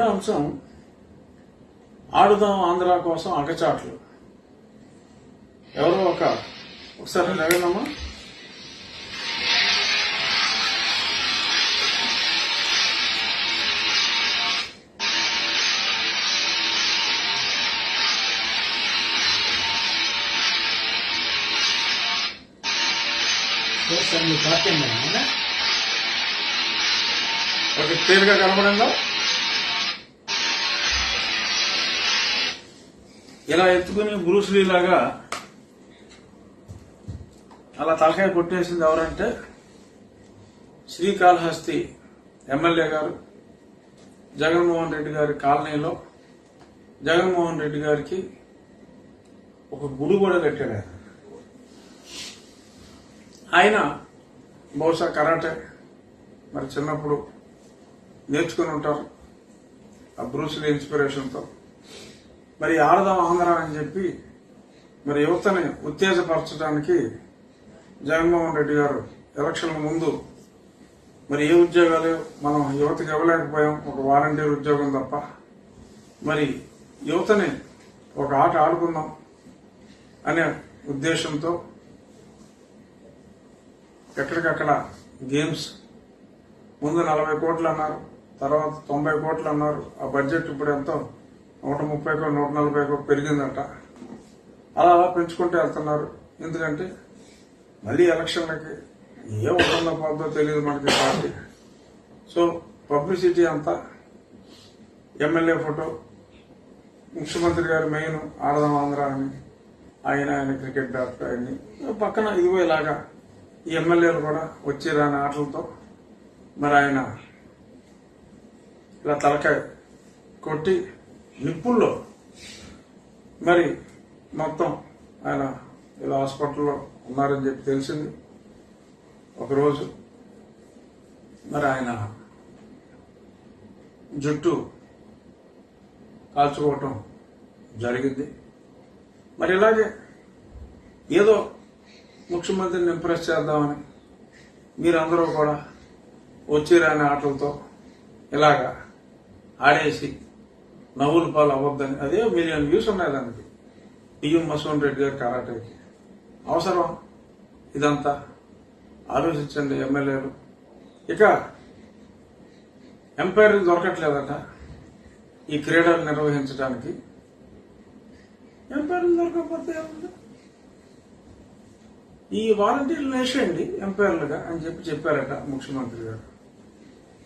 మూడో అంశం ఆడుదాం ఆంధ్ర కోసం అగచాట్లు. ఎవరో ఒక ఒకసారి లేవనమ్మా ఒక తీరుగా కనపడిందా ఇలా ఎత్తుకుని బ్రూస్లీ లాగా అలా తలకాయ కొట్టేసింది ఎవరంటే శ్రీకాళహస్తి ఎమ్మెల్యే గారు జగన్మోహన్ రెడ్డి గారి కాలనీలో జగన్మోహన్ రెడ్డి గారికి ఒక గుడి కూడా కట్టాడు ఆయన. ఆయన బహుశా కరాటే మరి చిన్నప్పుడు నేర్చుకుని ఉంటారు ఆ బ్రూస్లీ ఇన్స్పిరేషన్తో మరి ఆడదాం ఆంధ్ర అని చెప్పి మరి యువతని ఉత్తేజపరచడానికి జగన్మోహన్ రెడ్డి గారు ఎలక్షన్ల ముందు మరి ఏ ఉద్యోగాలు మనం యువతకి ఇవ్వలేకపోయాం ఒక వాలంటీర్ ఉద్యోగం తప్ప. మరి యువతని ఒక ఆట ఆడుకుందాం అనే ఉద్దేశంతో ఎక్కడికక్కడ గేమ్స్ ముందు నలభై కోట్లు అన్నారు తర్వాత తొంభై కోట్లు అన్నారు. ఆ బడ్జెట్ ఇప్పుడు ఎంతో నూట ముప్పైకో నూట నలభైకో పెరిగిందట. అలా అలా పెంచుకుంటూ వెళ్తున్నారు. ఎందుకంటే మళ్ళీ ఎలక్షన్లకి ఏ ఒప్పందం పోతుందో తెలియదు మనకి పార్టీ. సో పబ్లిసిటీ అంతా ఎమ్మెల్యే ఫోటో ముఖ్యమంత్రి గారు మెయిన్ ఆడదాం ఆంధ్ర అని ఆయన ఆయన క్రికెట్ బ్యాట్ ఆయన్ని. పక్కన ఇదిగో ఇలాగా ఈ ఎమ్మెల్యేలు కూడా వచ్చి రాని ఆటలతో మరి ఆయన ఇలా తలకాయ కొట్టి నిప్పుల్లో. మరి మొత్తం ఆయన ఇలా హాస్పిటల్లో ఉన్నారని చెప్పి తెలిసింది. ఒకరోజు మరి ఆయన జుట్టు కాల్చుకోవటం జరిగింది. మరి ఇలాగే ఏదో ముఖ్యమంత్రిని ఇంప్రెస్ చేద్దామని మీరందరూ కూడా వచ్చిరానే ఆటలతో ఇలాగా ఆడేసి నవ్వుల పాలు అవ్వద్దని అదే మిలియన్ వ్యూస్ ఉన్నాయి దానికి. పిఎం మసోన్ రెడ్డి గారి కరాటేకి. అవసరం? ఇదంతా? ఆలోచించండి ఎమ్మెల్యేలు. ఇక ఎంపైర్ దొరకట్లేదట ఈ క్రీడలు నిర్వహించడానికి. ఎంపైర్లు దొరకకపోతే ఈ వాలంటీర్లు వేసేయండి ఎంపైర్లుగా అని చెప్పి చెప్పారట ముఖ్యమంత్రి గారు.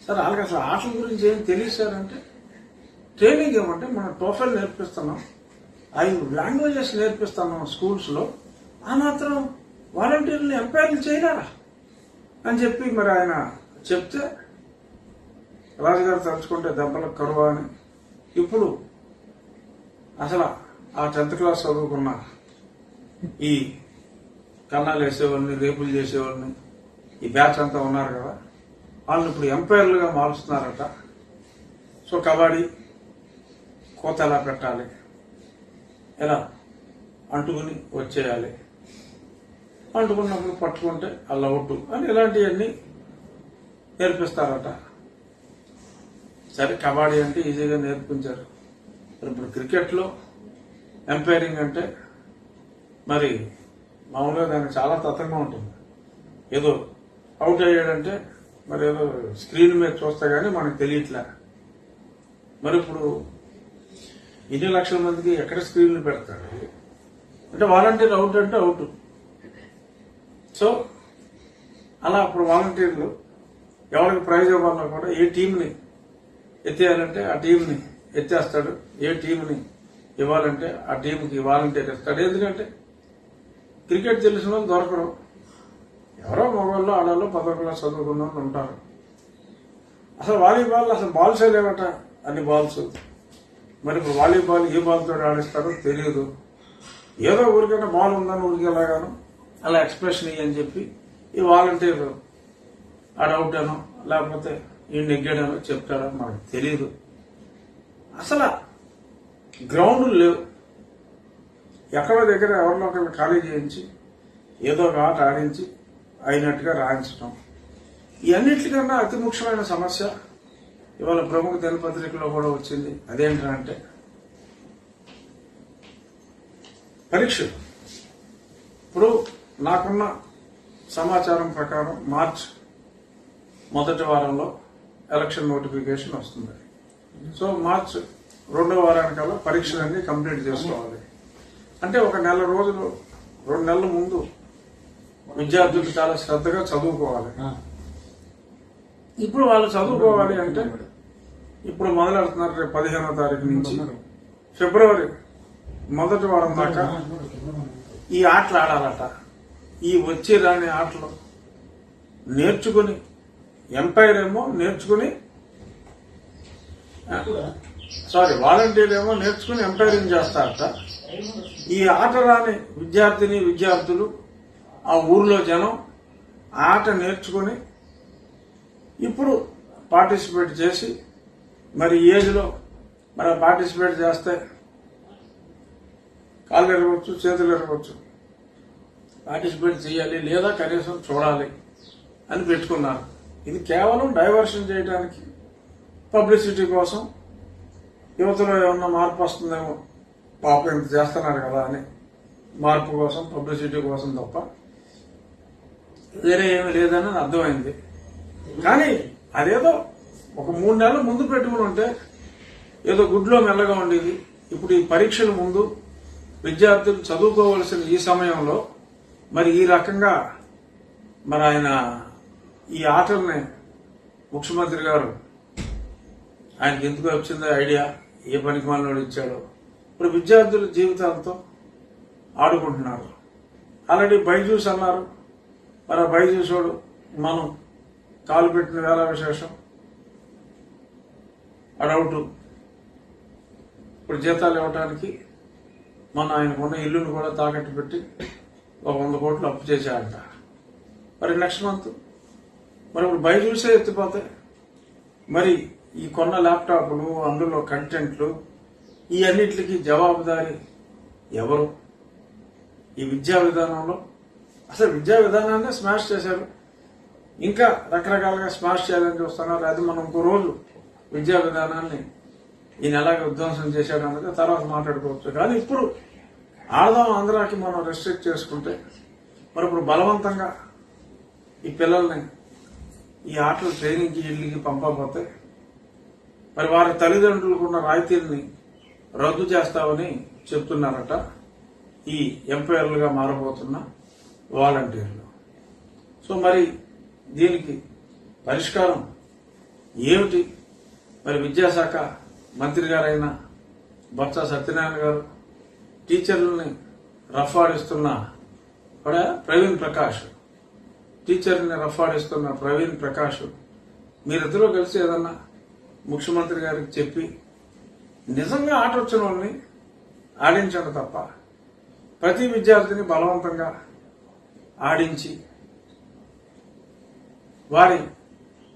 సార్ వాళ్ళకి అసలు ఆటల గురించి ఏం తెలియదు సార్ అంటే? ట్రైనింగ్ ఏమంటే మనం టోఫెల్ నేర్పిస్తున్నాం. ఐదు లాంగ్వేజెస్ నేర్పిస్తున్నాం స్కూల్స్లో. ఆ మాత్రం వాలంటీర్లు ఎంపైర్లు చేయలేరా అని చెప్పి మరి ఆయన చెప్తే రాజుగారు తలుచుకుంటే దెబ్బలకు కరువా అని. ఇప్పుడు అసలు ఆ టెన్త్ క్లాస్ చదువుకున్న ఈ కన్నాలు వేసేవాళ్ళని రేపులు చేసేవాళ్ళని ఈ బ్యాచ్ అంతా ఉన్నారు కదా. వాళ్ళని ఇప్పుడు ఎంపైర్లుగా మారుస్తున్నారట. సో కబడ్డీ కోత ఎలా పెట్టాలి ఎలా అంటుకుని వచ్చేయాలి? అంటుకున్నప్పుడు పట్టుకుంటే అలా ఒట్టు అని ఇలాంటివన్నీ నేర్పిస్తారట. సరే కబడ్డీ అంటే ఈజీగా నేర్పించారు. ఇప్పుడు క్రికెట్లో ఎంపైరింగ్ అంటే మరి మామూలుగా దానికి చాలా తతంగా ఉంటుంది. ఏదో అవుట్ అయ్యాడంటే మరి ఏదో స్క్రీన్ మీద చూస్తే కానీ మనకు తెలియట్లే. మరి ఇప్పుడు ఇన్ని లక్షల మందికి ఎక్కడ స్క్రీన్లు పెడతారు? అంటే వాలంటీర్ అవుట్ అంటే అవుట్ సో అలా అప్పుడు వాలంటీర్లు ఎవరికి ప్రైజ్ ఇవ్వాలన్నా కూడా ఏ టీంని ఎత్తేయాలంటే ఆ టీంని ఎత్తేస్తాడు ఏ టీంని ఇవ్వాలంటే ఆ టీంకి వాలంటీర్ ఇస్తాడు. ఎందుకంటే క్రికెట్ తెలిసిన వాళ్ళు దొరకరు. ఎవరో మగవాళ్ళు ఆడవాళ్ళు పదో క్లాస్ చదువుకున్న వాళ్ళు ఉంటారు. అసలు వాలీబాల్ అసలు బాల్స్ లేవట అన్ని బాల్స్. మరి వాలీబాల్ ఏ బాల్తో ఆడిస్తారో తెలియదు ఏదో ఊరికైనా బాల్ ఉందని ఊరికి ఎలాగాను? అలా ఎక్స్ప్రెషన్ ఇయ్యని చెప్పి ఈ వాలంటీర్ అవుట్ అనో లేకపోతే ఈ నెగ్గాడనో చెప్తాడో మనకు తెలియదు అసలు గ్రౌండ్ లేవు. ఎక్కడో దగ్గర ఎవరిలో ఒకరిని ఖాళీ చేయించి ఏదో ఒక ఆట ఆడించి అయినట్టుగా రాయించడం ఇవన్నిటికన్నా అతి ముఖ్యమైన సమస్య ఇవాళ ప్రముఖ దినపత్రికలో కూడా వచ్చింది. అదేంటంటే పరీక్షలు. ఇప్పుడు నాకున్న సమాచారం ప్రకారం మార్చ్ మొదటి వారంలో ఎలక్షన్ నోటిఫికేషన్ వస్తుంది. సో మార్చ్ రెండో వారానికల్లా పరీక్షలన్నీ కంప్లీట్ చేసుకోవాలి. అంటే ఒక నెల రోజులు రెండు నెలల ముందు విద్యార్థులు చాలా శ్రద్ధగా చదువుకోవాలి. ఇప్పుడు వాళ్ళు చదువుకోవాలి అంటే ఇప్పుడు మొదలెడుతున్నారు రేపు పదిహేనో తారీఖు నుంచి. ఫిబ్రవరి మొదటి వారం దాకా ఈ ఆటలు ఆడాలట. ఈ వచ్చి రాని ఆటలు నేర్చుకుని ఎంపైర్ ఏమో నేర్చుకుని సారీ వాలంటీర్ ఏమో నేర్చుకుని ఎంపైరింగ్ చేస్తారట. ఈ ఆట రాని విద్యార్థిని విద్యార్థులు ఆ ఊర్లో జనం ఆ ఆట నేర్చుకుని ఇప్పుడు పార్టిసిపేట్ చేసి మరి ఏజ్లో మరి పార్టిసిపేట్ చేస్తే కాళ్ళు ఎరగవచ్చు చేతులు ఎరగవచ్చు పార్టిసిపేట్ చేయాలి లేదా కనీసం చూడాలి అని పెట్టుకున్నారు. ఇది కేవలం డైవర్షన్ చేయడానికి పబ్లిసిటీ కోసం యువతలో ఏమన్నా మార్పు వస్తుందేమో పాప ఇంత చేస్తున్నారు కదా అని మార్పు కోసం పబ్లిసిటీ కోసం తప్ప వేరే ఏమి లేదని అర్థమైంది. కానీ అదేదో ఒక మూడు నెలల ముందు పెట్టుకుని ఉంటే ఏదో గుడ్లో మెల్లగా ఉండేది. ఇప్పుడు ఈ పరీక్షల ముందు విద్యార్థులు చదువుకోవలసిన ఈ సమయంలో మరి ఈ రకంగా మరి ఆయన ఈ ఆటల్ని ముఖ్యమంత్రి గారు ఆయనకి ఎందుకు వచ్చిందో ఐడియా? ఏ పనికి మనోడు ఇచ్చాడో? ఇప్పుడు విద్యార్థుల జీవితాలతో ఆడుకుంటున్నారు. ఆల్రెడీ బైజూస్ అన్నారు. మరి ఆ బైజూసోడు మనం కాలు పెట్టిన వేళ విశేషం. అడౌటు ఇప్పుడు జీతాలు ఇవ్వటానికి మన ఆయనకున్న ఇల్లును కూడా తాకట్టు పెట్టి ఒక వంద కోట్లు అప్పు చేశాడంట. మరి నెక్స్ట్ మంత్? మరి ఇప్పుడు బైజూసే ఎత్తిపోతే? మరి ఈ కొన్న ల్యాప్టాప్లు అందులో కంటెంట్లు ఈ అన్నిటికి జవాబుదారి ఎవరు? ఈ విద్యా విధానంలో? అసలు విద్యా విధానాన్ని స్మాష్ చేశారు. ఇంకా రకరకాలుగా స్మాష్ చేయాలని చూస్తున్నారు. అది మనం ఇంకో రోజు విద్యా విధానాన్ని ఈయన ఎలాగ విధ్వంసం చేశాడు అన్నది తర్వాత మాట్లాడుకోవచ్చు. కానీ ఇప్పుడు ఆడదాం ఆంధ్రాకి మనం రెస్ట్రిక్ట్ చేసుకుంటే మరి ఇప్పుడు బలవంతంగా ఈ పిల్లల్ని ఈ ఆటలు ట్రైనింగ్కి ఇళ్ళకి పంపకపోతే మరి వారి తల్లిదండ్రులకు ఉన్న రాయితీల్ని రద్దు చేస్తామని చెప్తున్నారట ఈ ఎంపైర్లుగా మారబోతున్న వాలంటీర్లు సో మరి దీనికి పరిష్కారం ఏమిటి? మరి విద్యాశాఖ మంత్రి గారైన బొత్స సత్యనారాయణ గారు టీచర్లని రఫ్ ఆడిస్తున్న కూడా ప్రవీణ్ ప్రకాష్ టీచర్ని రఫ్ ఆడిస్తున్న ప్రవీణ్ ప్రకాష్ మీరిద్దరూ కలిసి ఏదన్నా ముఖ్యమంత్రి గారికి చెప్పి నిజంగా ఆట వచ్చిన వాళ్ళని ఆడించండి తప్ప ప్రతి విద్యార్థిని బలవంతంగా ఆడించి వారి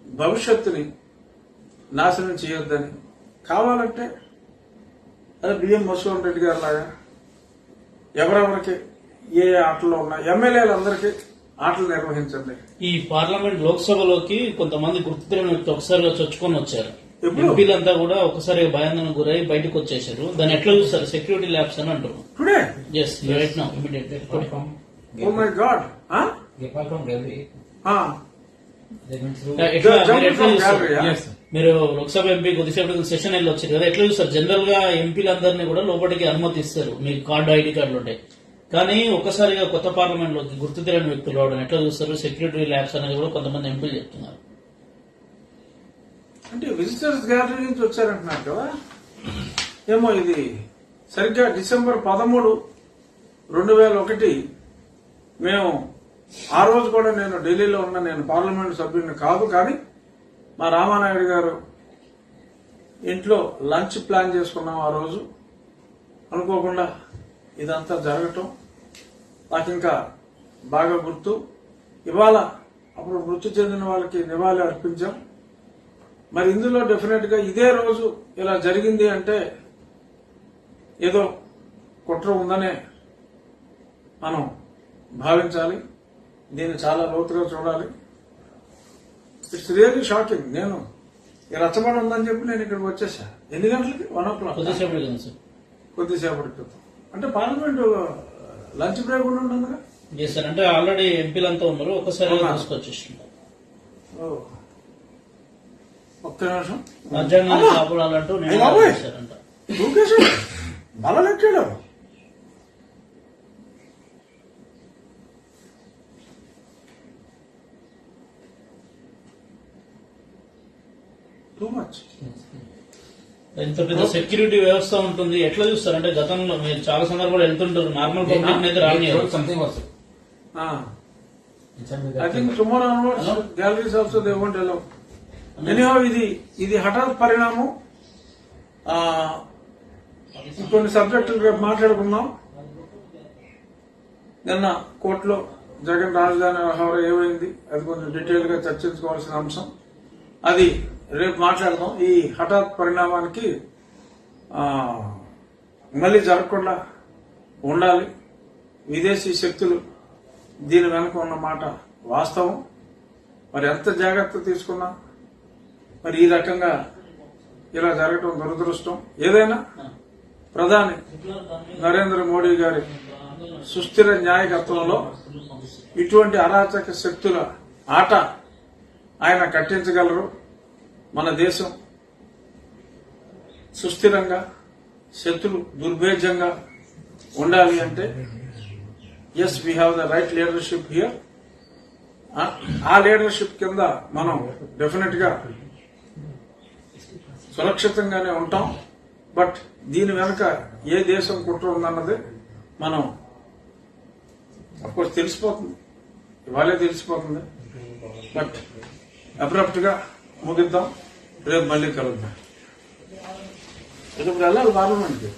భవిష్యత్తుని నాశనం చేయొద్దని కావాలంటే అదే బిఎం మసూన్ రెడ్డి గారి లాగా ఎవరెవరికి ఏ ఏ ఆటల్లో ఉన్నా ఎమ్మెల్యేలందరికీ ఆటలు నిర్వహించండి. ఈ పార్లమెంట్ లోక్సభలోకి కొంతమంది గుర్తు తెలియని ఒకసారిగా చొచ్చుకొని వచ్చారు. ఎప్పుడు? ఎంపీలంతా కూడా ఒకసారి భయాందోళన గురై బయటకు వచ్చేసారు దాన్ని ఎట్లా చూస్తారు? సెక్యూరిటీ ల్యాబ్స్ అని అంటారు. Today? Yes right now immediate oh my god మీరు sir. మీరు లోక్సభ ఎంపీ కొద్దిసేపు సెషన్ వెళ్ళి వచ్చారు కదా ఎట్లా చూస్తారు? జనరల్గా ఎంపీలందరినీ కూడా లోపలికి అనుమతిస్తారు. మీకు కార్డు ఐడి కార్డులు ఉంటాయి కానీ ఒక్కసారిగా కొత్త పార్లమెంట్లోకి గుర్తు తెలియని వ్యక్తులు రావడం ఎట్లా చూస్తారు? సెక్యూరిటీ ల్యాబ్స్ అనేది కూడా కొంతమంది ఎంపీలు చెప్తున్నారు. అంటే విజిటర్స్ గ్యాలరీ నుంచి వచ్చారంటున్నారు కదా. ఏమో ఇది సరిగ్గా డిసెంబర్ పదమూడు రెండు వేల ఒకటి మేము ఆ రోజు కూడా నేను ఢిల్లీలో ఉన్న నేను పార్లమెంట్ సభ్యుడిని కాదు కానీ మా రామానాయుడు గారు ఇంట్లో లంచ్ ప్లాన్ చేసుకున్నాం ఆ రోజు. అనుకోకుండా ఇదంతా జరగటం నాకు ఇంకా బాగా గుర్తు. ఇవాళ అప్పుడు మృతి చెందిన వాళ్ళకి నివాళి అర్పించాం. మరి ఇందులో డెఫినెట్గా ఇదే రోజు ఇలా జరిగింది అంటే ఏదో కుట్ర ఉందనే మనం భావించాలి. దీన్ని చాలా లోతుగా చూడాలి. ఇట్స్ రియల్లీ షాకింగ్ నేను రచ్చబండ ఉందని చెప్పి నేను ఇక్కడికి వచ్చేసా. ఎన్ని గంటలకి? వన్ ఓ క్లాక్ కొద్దిసేపటి కదా సార్ కొద్దిసేపటి క్రితం అంటే పార్లమెంట్ లంచ్ బ్రేక్ కూడా ఉండదుగా ఎస్ సార్ అంటే ఆల్రెడీ ఎంపీలంతా ఉన్నారు. ఒకసారి. ఒక్క నిమిషం! కాపాడాలంటూ అయ్య నేను బలలెక్కాడు. మచ్ ఇంత పెద్ద సెక్యూరిటీ వ్యవస్థ ఉంటుంది. ఎట్లా చూస్తారు? అంటే గతంలో మీరు చాలా సందర్భాలు వెళ్తుంటారు. నార్మల్ పబ్లిక్ అయితే రానియరు something also I think tomorrow onwards galleries also they won't allow anyhow ఇది ఇది హఠాత్ పరిణామం. ఆ, కొన్ని సబ్జెక్టులు రేపు మాట్లాడుకుందాం. నిన్న కోర్టులో జగన్ రాజధాని వ్యవహారం ఏమైంది? అది కొంచెం డీటెయిల్గా చర్చించుకోవాల్సిన అంశం. అది రేపు మాట్లాడదాం. ఈ హఠాత్ పరిణామానికి మళ్ళీ జరగకుండా ఉండాలి. విదేశీ శక్తులు దీని వెనుక ఉన్న మాట వాస్తవం. మరి ఎంత జాగ్రత్త తీసుకున్నా మరి ఈ రకంగా ఇలా జరగటం దురదృష్టం. ఏదైనా ప్రధాని నరేంద్ర మోడీ గారి సుస్థిర న్యాయకత్వంలో ఇటువంటి అరాచక శక్తుల ఆట ఆయన కట్టించగలరు. మన దేశం సుస్థిరంగా శక్తులు దుర్భేజంగా ఉండాలి అంటే yes we have the right leadership here ఆ లీడర్షిప్ కింద మనం డెఫినెట్గా సురక్షితంగానే ఉంటాం. బట్ దీని వెనుక ఏ దేశం కుట్ర ఉందన్నది మనం అఫ్కోర్స్ తెలిసిపోతుంది. ఇవాళే తెలిసిపోతుంది. బట్ అబ్రప్ట్ గా ముగిద్దాం రేపు మళ్ళీ కలుద్దాం ఇది ఇప్పుడు వెళ్ళాలి పార్లమెంట్కి